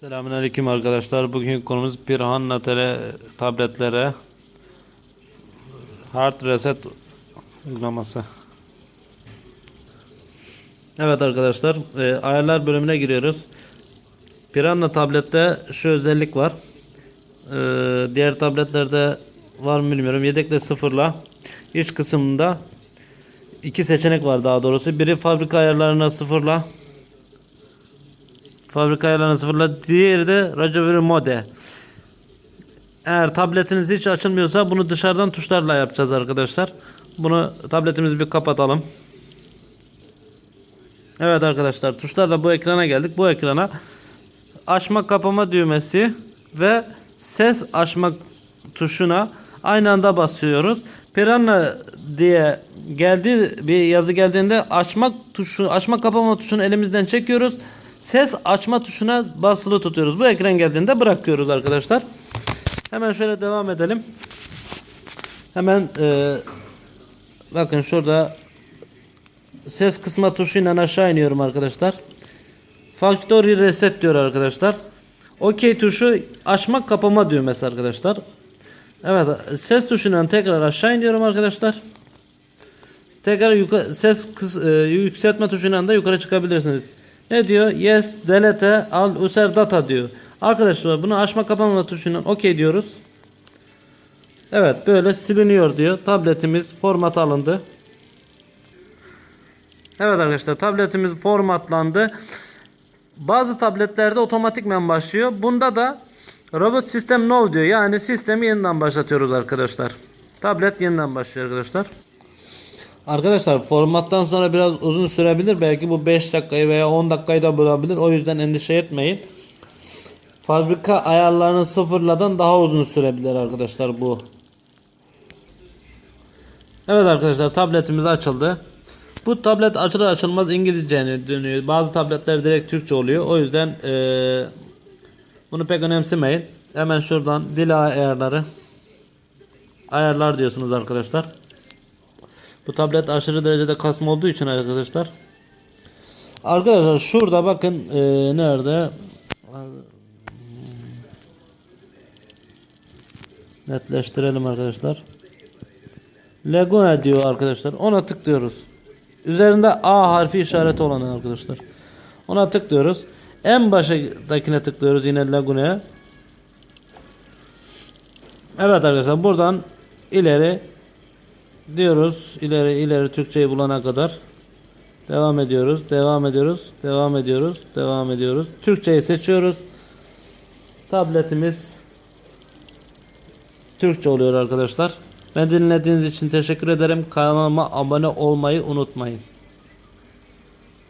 Selamünaleyküm arkadaşlar. Bugün konumuz Pirhanna tele tabletlere Hard Reset uygulaması. Evet arkadaşlar, e, ayarlar bölümüne giriyoruz. Piranha tablette şu özellik var. E, diğer tabletlerde var mı bilmiyorum. Yedekle sıfırla iç kısmında iki seçenek var daha doğrusu. Biri fabrika ayarlarına sıfırla Fabrika ayarlarını sıfırla. Diğeri de Raspberry Mode. Eğer tabletiniz hiç açılmıyorsa bunu dışarıdan tuşlarla yapacağız arkadaşlar. Bunu tabletimizi bir kapatalım. Evet arkadaşlar tuşlarla bu ekrana geldik. Bu ekrana açma kapama düğmesi ve ses açma tuşuna aynı anda basıyoruz. Piranha diye geldi bir yazı geldiğinde açmak tuşu açma kapama tuşunu elimizden çekiyoruz. Ses açma tuşuna basılı tutuyoruz. Bu ekran geldiğinde bırakıyoruz arkadaşlar. Hemen şöyle devam edelim. Hemen e, bakın şurada ses kısma tuşuyla aşağı iniyorum arkadaşlar. Factory reset diyor arkadaşlar. OK tuşu açma kapama düğmesi arkadaşlar. Evet ses tuşundan tekrar aşağı iniyorum arkadaşlar. Tekrar yukarı, ses kıs, e, yükseltme tuşuyla da yukarı çıkabilirsiniz. Ne diyor? Yes, delete, al, user data diyor. Arkadaşlar bunu açma kapama tuşuyla OK diyoruz. Evet böyle siliniyor diyor. Tabletimiz format alındı. Evet arkadaşlar tabletimiz formatlandı. Bazı tabletlerde otomatikmen başlıyor. Bunda da robot sistem no diyor. Yani sistemi yeniden başlatıyoruz arkadaşlar. Tablet yeniden başlıyor arkadaşlar. Arkadaşlar formattan sonra biraz uzun sürebilir. Belki bu 5 dakikayı veya 10 dakikayı da bulabilir. O yüzden endişe etmeyin. Fabrika ayarlarını sıfırladan daha uzun sürebilir arkadaşlar bu. Evet arkadaşlar tabletimiz açıldı. Bu tablet açılır açılmaz İngilizce dönüyor. Bazı tabletler direkt Türkçe oluyor. O yüzden eee, bunu pek önemsemeyin. Hemen şuradan dil ayarları ayarlar diyorsunuz arkadaşlar. Bu tablet aşırı derecede kasma olduğu için arkadaşlar. Arkadaşlar şurada bakın eee, nerede netleştirelim arkadaşlar. Laguna diyor arkadaşlar. Ona tıklıyoruz. Üzerinde A harfi işareti olan arkadaşlar. Ona tıklıyoruz. En baştakine tıklıyoruz yine Laguna'ya. Evet arkadaşlar buradan ileri diyoruz. İleri ileri Türkçeyi bulana kadar devam ediyoruz. Devam ediyoruz. Devam ediyoruz. Devam ediyoruz. Türkçeyi seçiyoruz. Tabletimiz Türkçe oluyor arkadaşlar. Ben dinlediğiniz için teşekkür ederim. Kanalıma abone olmayı unutmayın.